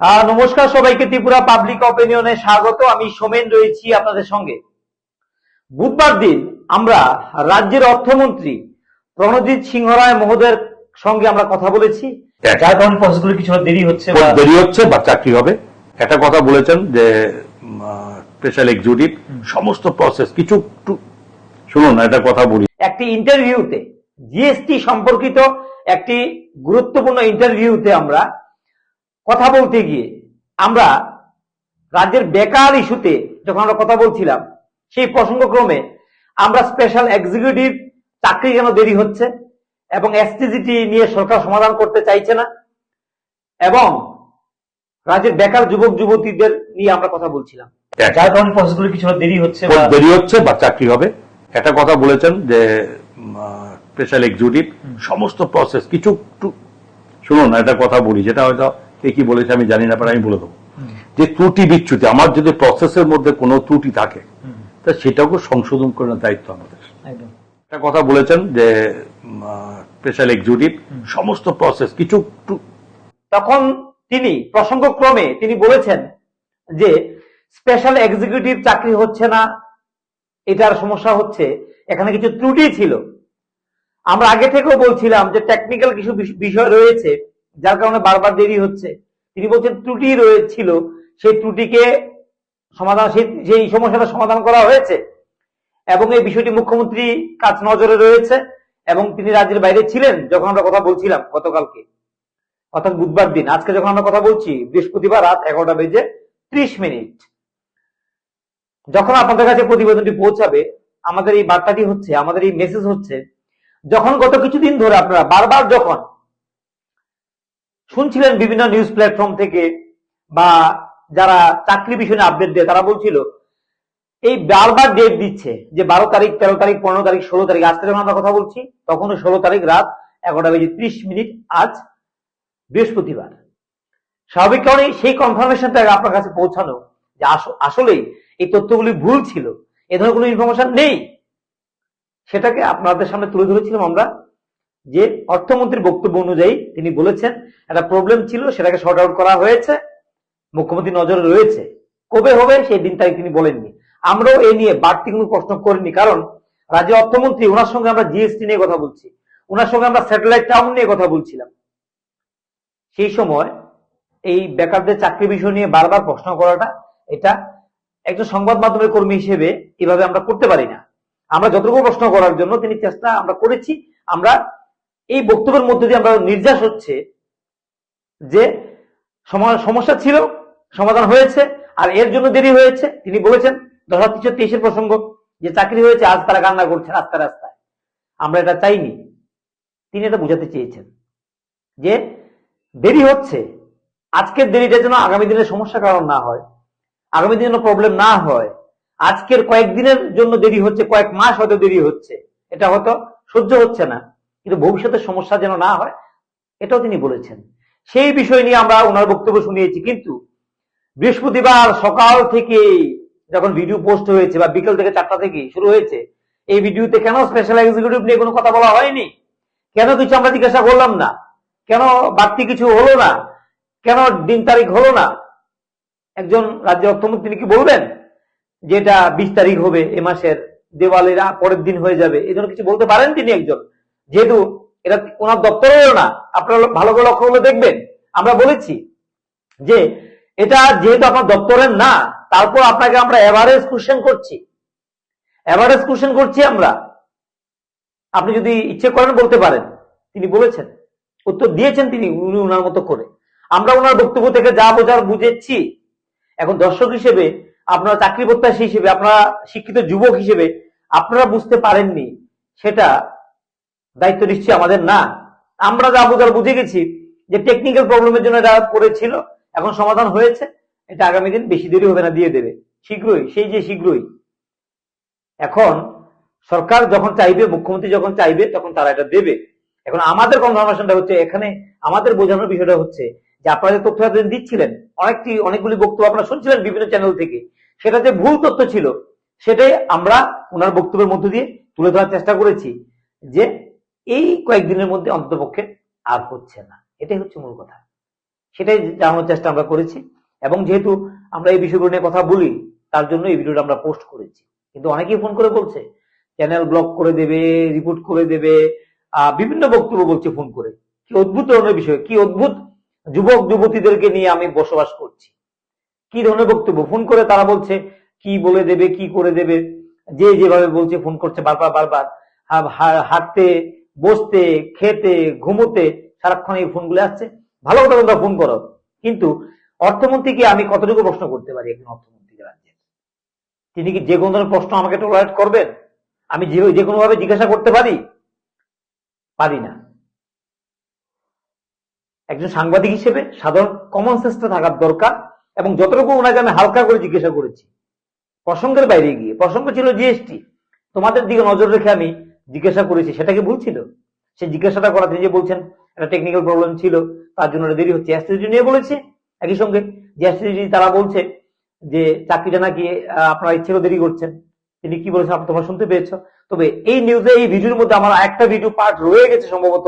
নমস্কার সবাইকে ত্রিপুরা পাবলিক অপিনিয়নে স্বাগত। আমি সোমেন রয়েছি আপনাদের সঙ্গে। বুধবার দিন আমরা রাজ্যের অর্থমন্ত্রী প্রণজিৎ সিংহ রায় মহোদয়ের সঙ্গে আমরা কথা বলেছি। যার কারণে প্রসেসগুলো কিছু দেরি হচ্ছে দেরি হচ্ছে বা চাকরি হবে। একটা কথা বলেছেন যে স্পেশাল এক্সিকিউটিভ সমস্ত প্রসেস কিছু শুনুন একটা কথা বলি। একটি ইন্টারভিউতে জিএসটি সম্পর্কিত একটি গুরুত্বপূর্ণ ইন্টারভিউতে আমরা কথা বলতে গিয়ে আমরা রাজ্যের বেকার ইস্যুতে যখন আমরা কথা বলছিলাম সেই প্রসঙ্গক্রমে আমরা স্পেশাল এক্সিকিউটিভ চাকরি কেন দেরি হচ্ছে এবং এসটিজিটি নিয়ে সরকার সমাধান করতে চাইছে না এবং রাজ্যের বেকার যুবক যুবতীদের নিয়ে আমরা কথা বলছিলাম। যার কারণে প্রসেসগুলো কিছু দেরি হচ্ছে দেরি হচ্ছে বা চাকরি হবে। একটা কথা বলেছেন যে স্পেশাল এক্সিকিউটিভ সমস্ত প্রসেস কিছু একটু- শুনুন একটা কথা বলি যেটা হয়তো কে কি বলেছে আমি জানি না পরে আমি বলে দেবো। যে ত্রুটি বিচ্যুতি আমার যদি প্রসেসের মধ্যে কোনো ত্রুটি থাকে তা সেটাকে সংশোধন করার দায়িত্ব আমাদের। একটা কথা বলেছেন যে স্পেশাল এক্সিকিউটিভ সমস্ত প্রসেস কিছু তখন তিনি প্রসঙ্গক্রমে তিনি বলেছেন যে স্পেশাল এক্সিকিউটিভ চাকরি হচ্ছে না এটার সমস্যা হচ্ছে এখানে কিছু ত্রুটি ছিল। আমরা আগে থেকেও বলছিলাম যে টেকনিক্যাল কিছু বিষয় রয়েছে যার কারণে বারবার দেরি হচ্ছে। তিনি বলছেন, ত্রুটি রয়েছিল। সেই ত্রুটিকে সমাধান, সেই সমস্যাটা সমাধান করা হয়েছে এবং এই বিষয়টি মুখ্যমন্ত্রী কাজ নজরে রয়েছে এবং তিনি রাজ্যের বাইরে ছিলেন যখন আমরা কথা বলছিলাম গতকালকে। অর্থাৎ বুধবার দিন। আজকে যখন আমরা কথা বলছি, বৃহস্পতিবার রাত এগারোটা বেজে ত্রিশ মিনিট। যখন আপনাদের কাছে প্রতিবেদনটি পৌঁছাবে, আমাদের এই বার্তাটি হচ্ছে, আমাদের এই মেসেজ হচ্ছে, যখন গত কিছুদিন ধরে আপনারা, বারবার যখন শুনছিলেন বিভিন্ন নিউজ প্ল্যাটফর্ম থেকে বা যারা চাকরি বিষয়ে আপডেট দেয়, তারা বলছিল, এই বারবার ডেট দিচ্ছে যে বারো তারিখ, তেরো তারিখ, পনেরো তারিখ, ষোলো তারিখ, আজকে যখন আমরা কথা বলছি তখনও ষোলো তারিখ রাত এগারোটা বেজে ত্রিশ মিনিট আজ বৃহস্পতিবার। স্বাভাবিক কারণে সেই কনফার্মেশনটা আপনার কাছে পৌঁছানো যে আস- আসলেই এই তথ্যগুলি ভুল ছিল, এ ধরনের কোনো ইনফরমেশন নেই। সেটাকে আপনাদের সামনে তুলে ধরেছিলাম আমরা যে অর্থমন্ত্রীর বক্তব্য অনুযায়ী তিনি বলেছেন, একটা প্রবলেম ছিল, সেটাকে শর্ট আউট করা হয়েছে মুখ্যমন্ত্রী নজরে রয়েছে। কবে হবে, সেই দিন তারিখ তিনি বলেননি। আমরাও এ নিয়ে বাড়তি কোনো প্রশ্ন করিনি, কারণ রাজ্যের অর্থমন্ত্রী ওনার সঙ্গে আমরা জিএসটি নিয়ে কথা বলছি ওনার সঙ্গে আমরা স্যাটেলাইট টাউন নিয়ে কথা বলছিলাম। সেই সময় এই বেকারদের চাকরি বিষয় নিয়ে বারবার প্রশ্ন করাটা, এটা একজন সংবাদ মাধ্যমের কর্মী হিসেবে এভাবে আমরা করতে পারি না। আমরা যতটুকু প্রশ্ন করার জন্য তিনি চেষ্টা আমরা করেছি, আমরা এই বক্তব্যের মধ্যে দিয়ে আমরা নির্যাস হচ্ছে যে সমস্যা ছিল, সমাধান হয়েছে, আর এর জন্য দেরি হয়েছে। তিনি বলেছেন দশ হাজার তিনশো তেইশের প্রসঙ্গ, যে চাকরি হয়েছে, আজ তারা কান্না করছে রাস্তায় রাস্তায়। আমরা এটা চাইনি। তিনি এটা বোঝাতে চেয়েছেন যে দেরি হচ্ছে, আজকের দেরিটা যেন আগামী দিনের সমস্যা কারণ না হয়, আগামী দিনে প্রবলেম না হয়, আজকের কয়েকদিনের জন্য দেরি হচ্ছে, কয়েক মাস হয়তো দেরি হচ্ছে, এটা হয়তো সহ্য হচ্ছে না। কিন্তু ভবিষ্যতের সমস্যা যেন না হয়, এটাও তিনি বলেছেন। সেই বিষয় নিয়ে আমরা ওনার বক্তব্য শুনিয়েছি, কিন্তু বৃহস্পতিবার সকাল থেকে যখন ভিডিও পোস্ট হয়েছে বা বিকেল থেকে চারটা থেকে শুরু হয়েছে, এই ভিডিওতে কেন স্পেশাল এক্সিকিউটিভ নিয়ে কোনো কথা বলা হয়নি? কেন কিছু আমরা জিজ্ঞাসা করলাম না? কেন বাড়তি কিছু হলো না? কেন দিন তারিখ হলো না? একজন রাজ্য অর্থমন্ত্রী তিনি কি বলবেন যেটা এটা বিশ তারিখ হবে, এ মাসের দেওয়ালের পরের দিন হয়ে যাবে? এই কিছু বলতে পারেন তিনি একজন। যেহেতু এটা ওনার দপ্তরেরও না, আপনারা ভালো করে লক্ষ্য করলে দেখবেন। আমরা বলেছি যে এটা যেহেতু আপনার দপ্তরের না, তারপর আপনাকে আমরা এভারেজ কোশ্চেন করছি। এভারেজ কোশ্চেন করছি আমরা। আপনি যদি ইচ্ছে করেন বলতে পারেন। তিনি বলেছেন। উত্তর দিয়েছেন তিনি উনি ওনার মতো করে। আমরা ওনার বক্তব্য থেকে যা বোঝার বুঝেছি। এখন দর্শক হিসেবে, আপনারা চাকরি প্রত্যাশী হিসেবে, আপনারা শিক্ষিত যুবক হিসেবে, আপনারা বুঝতে পারেননি সেটা দায়িত্ব নিশ্চয়ই আমাদের না। আমরা যা বোঝার বুঝে গেছি যে টেকনিক্যাল প্রবলেমের জন্য এটা পড়েছিল এখন সমাধান হয়েছে। এটা আগামী দিন বেশি দেরি হবে না, দিয়ে দেবে। শীঘ্রই, সেই যে শীঘ্রই। এখন সরকার যখন চাইবে, মুখ্যমন্ত্রী যখন চাইবে, তখন তারা এটা দেবে। এখন আমাদের কনফার্মেশনটা হচ্ছে, এখানে আমাদের বোঝানোর বিষয়টা হচ্ছে যে আপনারা যে তথ্য এতদিন দিচ্ছিলেন, অনেকটি অনেকগুলি বক্তব্য আপনারা শুনছিলেন বিভিন্ন চ্যানেল থেকে। সেটা যে ভুল তথ্য ছিল, সেটাই আমরা ওনার বক্তব্যের মধ্য দিয়ে তুলে ধরার চেষ্টা করেছি যে এই কয়েকদিনের মধ্যে অন্ততপক্ষে আর হচ্ছে না। এটাই হচ্ছে মূল কথা। সেটাই জানানোর চেষ্টা আমরা করেছি এবং যেহেতু আমরা এই বিষয়গুলো নিয়ে কথা বলি, তার জন্য এই ভিডিওটা আমরা পোস্ট করেছি। কিন্তু অনেকেই ফোন করে বলছে, চ্যানেল ব্লক করে দেবে, রিপোর্ট করে দেবে বিভিন্ন বক্তব্য বলছে ফোন করে। কি অদ্ভুত ধরনের বিষয়, কি অদ্ভুত যুবক, যুবতীদেরকে নিয়ে আমি বসবাস করছি। কি ধরনের বক্তব্য? ফোন করে তারা বলছে, কি বলে দেবে, কি করে দেবে? যে যেভাবে বলছে, ফোন করছে বারবার বারবার। হাঁটতে বসতে, খেতে, ঘুমোতে সারাক্ষণ এই ফোনগুলো আসছে। ভালো কথা তোমরা ফোন করো। কিন্তু অর্থমন্ত্রীকে আমি কতটুকু প্রশ্ন করতে পারি একজন অর্থমন্ত্রীকে রাজ্যের তিনি কি যে কোনো ধরনের প্রশ্ন আমাকে টোলারেট করবেন? আমি যে কোনো ভাবে জিজ্ঞাসা করতে পারি? পারি না। একজন সাংবাদিক হিসেবে সাধারণ কমন সেন্সটা থাকার দরকার এবং যতটুকু ওনাকে আমি হালকা করে জিজ্ঞাসা করেছি, প্রসঙ্গের বাইরে গিয়ে, প্রসঙ্গ ছিল জিএসটি তোমাদের দিকে নজর রেখে আমি জিজ্ঞাসা করেছি, সেটা কি ভুল ছিল? সে জিজ্ঞাসাটা করা তিনি যে বলছেন, একটা টেকনিক্যাল প্রবলেম ছিল, তার জন্য দেরি হচ্ছে। অ্যাস্ট্রোলজি নিয়ে বলেছে, একই সঙ্গে। যে অ্যাস্ট্রোলজি তারা বলছে যে চাকরিটা নাকি আপনারা ইচ্ছেও দেরি করছেন। তিনি কি বলেছেন, আপনি তোমরা শুনতে পেয়েছ। তবে এই নিউজে এই ভিডিওর মধ্যে আমার একটা ভিডিও পার্ট রয়ে গেছে সম্ভবত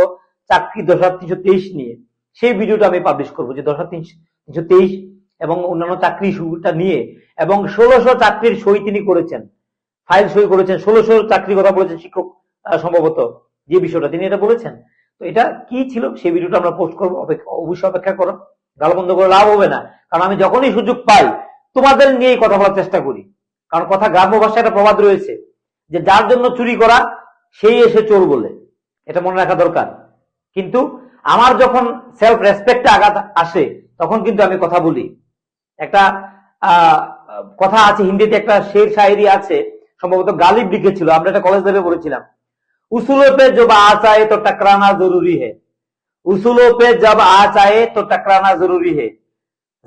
চাকরি দশ হাজার তিনশো তেইশ নিয়ে। সেই ভিডিওটা আমি পাবলিশ করব, যে দশ হাজার তিনশো তেইশ এবং অন্যান্য চাকরি ইস্যুটা নিয়ে। এবং ষোলোশো চাকরির সই তিনি করেছেন। ফাইল সই করেছেন, ষোলোশো চাকরির কথা বলেছেন শিক্ষক। সম্ভবত যে বিষয়টা তিনি এটা বলেছেন। তো এটা কি ছিল সেই ভিডিওটা আমরা পোস্ট করব। অবশ্যই অপেক্ষা করো। গাল বন্ধ করে লাভ হবে না। কারণ আমি যখনই সুযোগ পাই, তোমাদের নিয়েই কথা বলার চেষ্টা করি। কারণ কথা গ্রাম্য ভাষায় একটা প্রবাদ রয়েছে যে, যার জন্য চুরি করা, সেই এসে চোর বলে। এটা মনে রাখা দরকার। কিন্তু আমার যখন সেলফ রেসপেক্টে আঘাত আসে, তখন কিন্তু আমি কথা বলি। একটা কথা আছে, হিন্দিতে একটা শের শায়েরি আছে, সম্ভবত গালিব লিখেছিল। আমরা একটা কলেজ লেভে পড়েছিলাম। उसूलों पे जब आस आए तो टकराना जरूरी है उसूलों पे जब आस आए तो टकराना जरूरी है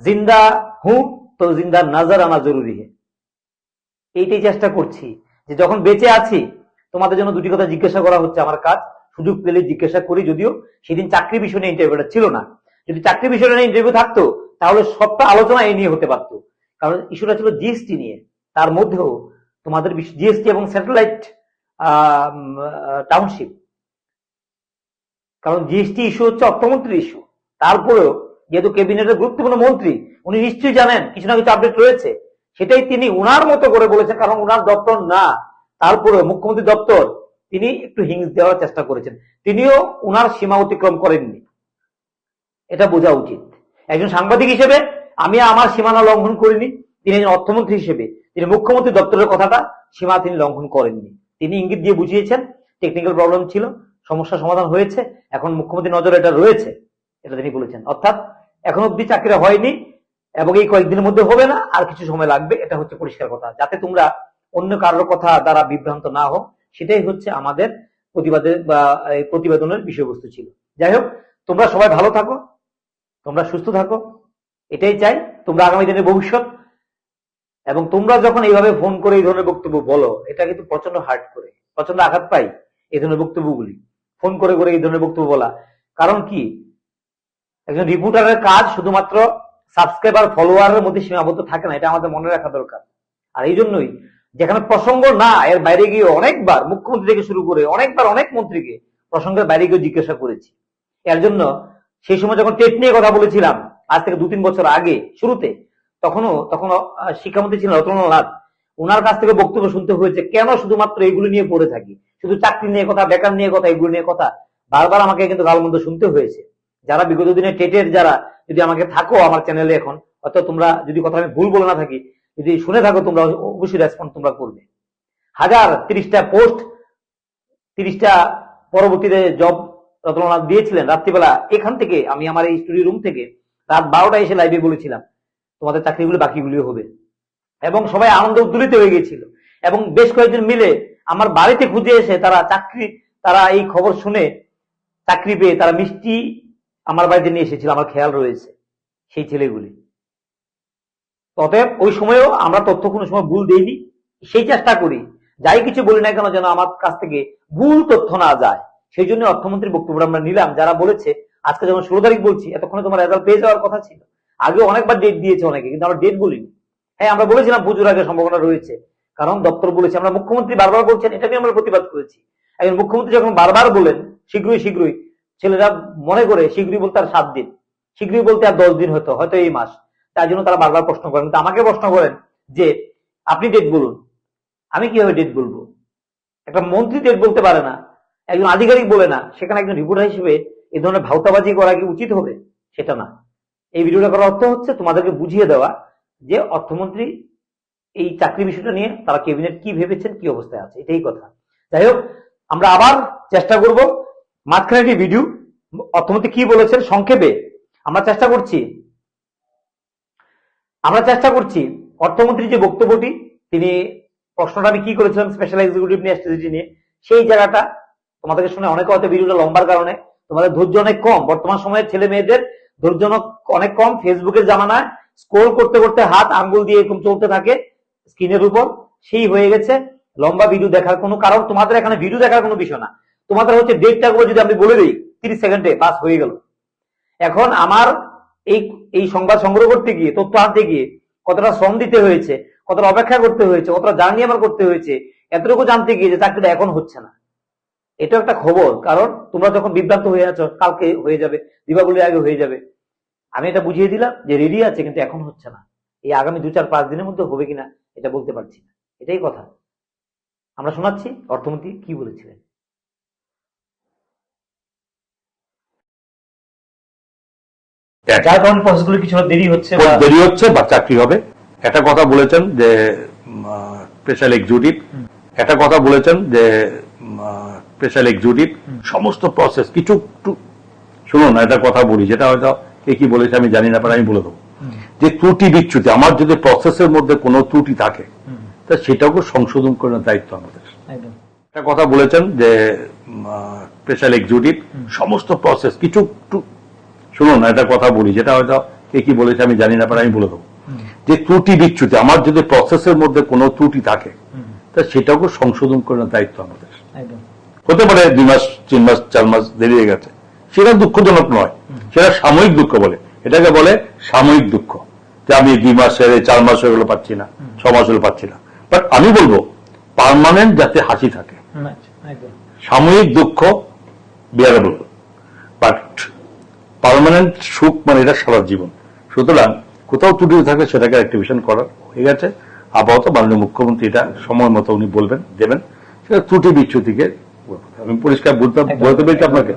जिंदा हूं तो जिंदा नजर आना जरूरी है এইটাই চেষ্টা করছি যে যখন বেঁচে আছি তোমাদের জন্য দুটি কথা জিজ্ঞাসা করা হচ্ছে আমার কাজ সুযোগ পেলে জিজ্ঞাসা করি যদিও সেদিন চাকরি বিষয় নিয়ে ইন্টারভিউটা ছিল না যদি চাকরি বিষয় নিয়ে ইন্টারভিউ থাকতো তাহলে সবটা আলোচনা এই নিয়ে হতে পারতো কারণ ইস্যুটা ছিল জিএসটি নিয়ে তার মধ্যেও তোমাদের জিএসটি এবং স্যাটেলাইট টাউনশিপ কারণ জিএসটি ইস্যু হচ্ছে অর্থমন্ত্রীর ইস্যু তারপরেও যেহেতু ক্যাবিনেটের গুরুত্বপূর্ণ মন্ত্রী, উনি নিশ্চয়ই জানেন, কিছু না কিছু আপডেট রয়েছে। সেটাই তিনি উনার মতো করে বলেছেন, কারণ উনার দপ্তর না। তারপরে মুখ্যমন্ত্রী দপ্তর, তিনি একটু হিংস দেওয়ার চেষ্টা করেছেন। তিনিও উনার সীমা অতিক্রম করেননি। এটা বোঝা উচিত। একজন সাংবাদিক হিসেবে, আমি আমার সীমানা লঙ্ঘন করিনি। তিনি একজন অর্থমন্ত্রী হিসেবে, তিনি মুখ্যমন্ত্রী দপ্তরের কথাটা সীমা তিনি লঙ্ঘন করেননি। তিনি ইঙ্গিত দিয়ে বুঝিয়েছেন টেকনিক্যাল প্রবলেম ছিল, সমস্যা সমাধান হয়েছে, এখন মুখ্যমন্ত্রী নজরে এটা রয়েছে, এটা তিনি বলেছেন। অর্থাৎ এখন অব্দি চাকরি হয়নি এবং এই কয়েকদিনের মধ্যে হবে না, আর কিছু সময় লাগবে, এটা হচ্ছে পরিষ্কার কথা। যাতে তোমরা অন্য কারোর কথা দ্বারা বিভ্রান্ত না হও, সেটাই হচ্ছে আমাদের প্রতিবাদের বা প্রতিবেদনের বিষয়বস্তু ছিল। যাই হোক, তোমরা সবাই ভালো থাকো, তোমরা সুস্থ থাকো, এটাই চাই। তোমরা আগামী দিনের ভবিষ্যৎ এবং তোমরা যখন এইভাবে ফোন করে এই ধরনের বক্তব্য বলো, এটা কিন্তু প্রচণ্ড হার্ট করে প্রচণ্ড আঘাত পাই এই ধরনের বক্তব্যগুলি। ফোন করে করে এই ধরনের বক্তব্য বলা। কারণ কি? একজন রিপোর্টারের কাজ শুধুমাত্র সাবস্ক্রাইবার ফলোয়ারের মধ্যে সীমাবদ্ধ থাকে না, এটা আমাদের মনে রাখা দরকার। আর এই জন্যই যেখানে প্রসঙ্গ না, এর বাইরে গিয়ে অনেকবার মুখ্যমন্ত্রী থেকে শুরু করে অনেকবার অনেক মন্ত্রীকে প্রসঙ্গের বাইরে গিয়ে জিজ্ঞাসা করেছি। এর জন্য সেই সময় যখন টেট নিয়ে কথা বলেছিলাম, আজ থেকে দু তিন বছর আগে, শুরুতে তখনও, তখন শিক্ষামন্ত্রী ছিলেন রতনলাল নাথ। ওনার কাছ থেকে বক্তব্য শুনতে হয়েছে, কেন শুধুমাত্র এগুলো নিয়ে পড়ে থাকি? শুধু চাকরি নিয়ে কথা, বেকার নিয়ে কথা, এগুলো নিয়ে কথা? বারবার আমাকে কিন্তু গালমন্দ শুনতে হয়েছে। যারা বিগত দিনে টেটের যারা, যদি আমাকে থাকো আমার চ্যানেলে এখন, অর্থাৎ তোমরা যদি কথা আমি ভুল বলে না থাকি, যদি শুনে থাকো তোমরা অবশ্যই রেসপন্স তোমরা করবে। হাজার তিরিশটা পোস্ট তিরিশটা পরবর্তীতে জব রতননাথ দিয়েছিলেন। রাত্রিবেলা এখান থেকে, আমি আমার এই স্টুডিও রুম থেকে, রাত বারোটা এসে লাইভে বলেছিলাম। তোমাদের চাকরিগুলো বাকিগুলিও হবে। এবং সবাই আনন্দ উদ্দোলিত হয়ে গিয়েছিল। এবং বেশ কয়েকজন মিলে আমার বাড়িতে খুঁজে এসে তারা চাকরি, তারা এই খবর শুনে চাকরি পেয়ে তারা মিষ্টি আমার বাড়িতে নিয়ে এসেছিল, আমার খেয়াল রয়েছে সেই ছেলেগুলি। অতএব ওই সময়েও আমরা তথ্য কোনো সময় ভুল দেইনি, সেই চেষ্টা করি। যাই কিছু বলি না কেন যেন আমার কাছ থেকে ভুল তথ্য না যায়। সেই জন্য অর্থমন্ত্রীর বক্তব্য আমরা নিলাম, যারা বলেছে, আজকে যখন ষোলো তারিখ বলছি, এতক্ষণে তোমার রেজাল্ট পেয়ে যাওয়ার কথা ছিল। আগে অনেকবার ডেট দিয়েছে অনেকে, কিন্তু আমরা ডেট বলিনি। হ্যাঁ আমরা বলেছিলাম পুজোর আগে সম্ভাবনা রয়েছে, কারণ দপ্তর বলেছে, আমরা মুখ্যমন্ত্রী বারবার বলছেন এটা নিয়ে আমরা প্রতিবাদ করেছি। একজন মুখ্যমন্ত্রী যখন বারবার বলেন, শীঘ্রই শীঘ্রই, ছেলেরা মনে করে শীঘ্রই বলতে আর সাত দিন, শীঘ্রই বলতে আর দশ দিন হতো হয়তো এই মাস। তার জন্য তারা বারবার প্রশ্ন করেন, কিন্তু আমাকে প্রশ্ন করেন যে, আপনি ডেট বলুন। আমি কীভাবে ডেট বলব? একটা মন্ত্রী ডেট বলতে পারে না, একজন আধিকারিক বলে না, সেখানে একজন রিপোর্টার হিসেবে এই ধরনের ভাউতাবাজি করা কি উচিত হবে? সেটা না। এই ভিডিওটা করার অর্থ হচ্ছে তোমাদেরকে বুঝিয়ে দেওয়া যে অর্থমন্ত্রী এই চাকরি বিষয়টা নিয়ে তারা ক্যাবিনেট কি ভেবেছেন, কি অবস্থায় আছে, এটাই কথা। যাই হোক, আমরা আবার চেষ্টা করব মাঝখানে একটি ভিডিও, অর্থমন্ত্রী কি বলেছেন সংক্ষেপে আমরা চেষ্টা করছি। আমরা চেষ্টা করছি অর্থমন্ত্রীর যে বক্তব্যটি, তিনি প্রশ্নটা আমি কি করেছিলাম স্পেশাল এক্সিকিউটিভ নিয়ে স্ট্র্যাটেজি নিয়ে সেই জায়গাটা তোমাদেরকে শুনে অনেকে হয়তো ভিডিওটা লম্বার কারণে, তোমাদের ধৈর্য অনেক কম। বর্তমান সময়ের ছেলে মেয়েদের ধৈর্য অনেক- অনেক কম ফেসবুকের জামানায় স্ক্রোল করতে করতে হাত আঙ্গুল দিয়ে এরকম চলতে থাকে, স্ক্রিনের উপর। সেই হয়ে গেছে। লম্বা ভিডিও দেখার কোনো কারণ, তোমাদের এখানে ভিডিও দেখার কোনো বিষয় না। তোমাদের হচ্ছে ডেটটা করে যদি আমি বলে দিই, তিরিশ সেকেন্ডে পাস হয়ে গেল। এখন আমার এই এই সংবাদ সংগ্রহ করতে গিয়ে, তথ্য আনতে গিয়ে কতটা শ্রম দিতে হয়েছে, কতটা অপেক্ষা করতে হয়েছে, কতটা জার্নি আমার করতে হয়েছে, এতটুকু জানতে গিয়ে যে চাকরিটা এখন হচ্ছে না। এটা একটা খবর কারণ তোমরা যখন বিভ্রান্ত হয়ে আছো কালকে হয়ে যাবে দীপাবলির আগে হয়ে যাবে আমি এটা বুঝিয়ে দিলাম যে রেডি আছে কিন্তু এখন হচ্ছে না। এই আগামী দু চার পাঁচ দিনের মধ্যে হবে কিনা এটা বলতে পারছি না। এটাই কথা। আমরা শোনাচ্ছি অর্থমন্ত্রী কি বলেছিলেন? যার কারণে প্রসেসগুলো কিছুটা দেরি হচ্ছে বা দেরি হচ্ছে বা চাকরি হবে। একটা কথা বলেছেন যে স্পেশাল এক্সিকিউটিভ একটা কথা বলেছেন যে স্পেশাল এক্সিকিউটিভ সমস্ত প্রসেস কিছু একটু শুনুন না একটা কথা বলি যেটা হয়তো কে কি বলেছে আমি জানি না পারে আমি বলে দেবো। যে ত্রুটি বিচ্যুতি আমার যদি প্রসেসের মধ্যে কোনো ত্রুটি থাকে তা সেটাকে সংশোধন করার দায়িত্ব আমাদের। একটা কথা বলেছেন যে স্পেশাল এক্সিকিউটিভ সমস্ত প্রসেস কিছু একটু শুনুন না একটা কথা বলি যেটা হয়তো কে কি বলেছে আমি জানি না পারে আমি বলে দেবো। যে ত্রুটি বিচ্যুতি আমার যদি প্রসেসের মধ্যে কোনো ত্রুটি থাকে তা সেটাকে সংশোধন করার দায়িত্ব আমাদের। একদম। হতে পারে দুই মাস তিন মাস চার মাস দেরি হয়ে গেছে। সেটা দুঃখজনক নয়। সেটা সাময়িক দুঃখ বলে। এটাকে বলে সাময়িক দুঃখ। যে আমি দুই মাসের চার মাস হয়ে গেলো পাচ্ছি না ছ মাস হলো পাচ্ছি না। বাট আমি বলব পার্মানেন্ট যাতে হাসি থাকে। সাময়িক দুঃখ বিয়ারেবল বাট পার্মানেন্ট সুখ মানে এটা সারা জীবন। সুতরাং কোথাও ত্রুটি থাকলে সেটাকে অ্যাক্টিভেশন করার হয়ে গেছে। আপাতত মাননীয় মুখ্যমন্ত্রী এটা সময় মতো উনি বলবেন দেবেন। সেটা ত্রুটি বিচ্যুতিকে আমি পরিষ্কার বলতে বলতে পেরেছি আপনাকে।